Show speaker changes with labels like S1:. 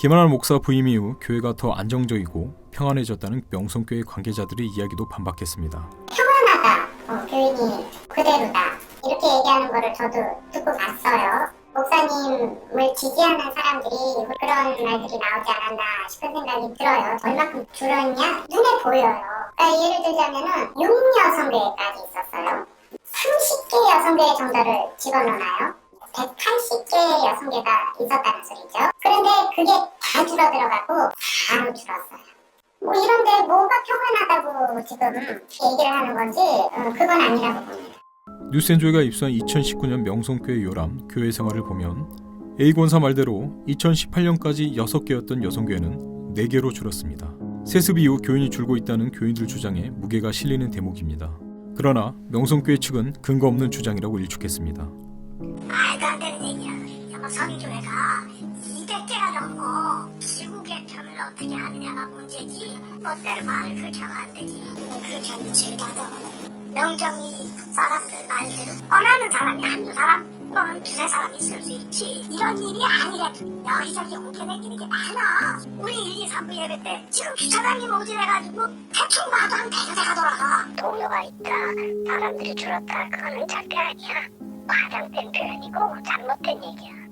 S1: 김하나 목사 부임 이후 교회가 더 안정적이고 평안해졌다는 명성교회 관계자들의 이야기도 반박했습니다.
S2: 평안하다, 어, 교인이 그대로다 이렇게 얘기하는 거를 저도 듣고 봤어요. 목사님을 지지하는 사람들이 그런 말들이 나오지 않았나 싶은 생각이 들어요. 얼마큼 줄었냐? 눈에 보여요. 그러니까 예를 들자면은 6여성배까지 있었어요. 30개 여성배 정도를 집어넣나요? 180개 여성배가 있었다는 소리죠. 그게 다 줄어 들어가고 바로 줄었어요. 뭐 이런데 뭐가 평안하다고 지금 얘기를 하는 건지 어, 그건 아니라고 봅니다.
S1: 뉴센조이가 입수한 2019년 명성교회 요람 교회 생활을 보면 A 권사 말대로 2018년까지 6개였던 여성교회는 4개로 줄었습니다. 세습 이후 교인이 줄고 있다는 교인들 주장에 무게가 실리는 대목입니다. 그러나 명성교회 측은 근거 없는 주장이라고 일축했습니다.
S3: 말도 안 되는 얘기야. 아마 성교회가 200개가 넘고 지구 개편을 어떻게 하느냐가 문제지. 멋대로 말을 그렇게하면 안 되지. 그렇게 하면 죄다다. 명정이 사람들 말대로 원하는 사람이 한두 사람 또는 두세 사람 있을 수 있지. 이런 일이 아니래. 여기저기 옮겨다니는 게 많아. 우리 1, 2, 3부 예배 때 지금 주차장이 모질해가지고 대충 봐도 한 대여 대가 돌아가. 동요가 있다. 사람들이 줄었다. 그거는 절대 아니야. 과장된 표현이고 잘못된 얘기야.